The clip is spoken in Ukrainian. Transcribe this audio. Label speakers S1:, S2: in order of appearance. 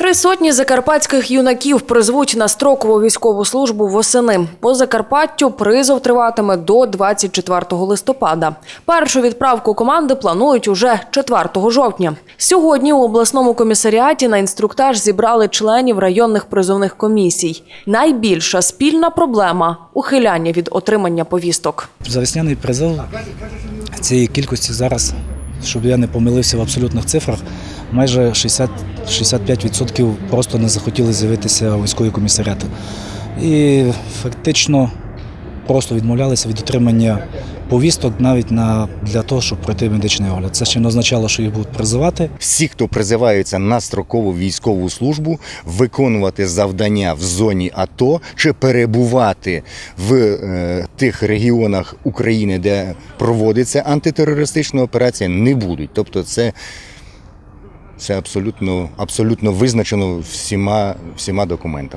S1: Три сотні закарпатських юнаків призвуть на строкову військову службу восени. По Закарпаттю призов триватиме до 24 листопада. Першу відправку команди планують уже 4 жовтня. Сьогодні у обласному комісаріаті на інструктаж зібрали членів районних призовних комісій. Найбільша спільна проблема ухиляння від отримання повісток.
S2: За призов цієї кількості зараз, щоб я не помилився в абсолютних цифрах, майже 60, 65% просто не захотіли з'явитися у військові комісаріати. І фактично просто відмовлялися від отримання повісток навіть на, для того, щоб пройти медичний огляд. Це ще не означало, що їх будуть призивати.
S3: всі, хто призиваються на строкову військову службу, виконувати завдання в зоні АТО чи перебувати в е, тих регіонах України, де проводиться антитерористична операція, не будуть. Тобто, це, це абсолютно, абсолютно визначено всіма, всіма документами.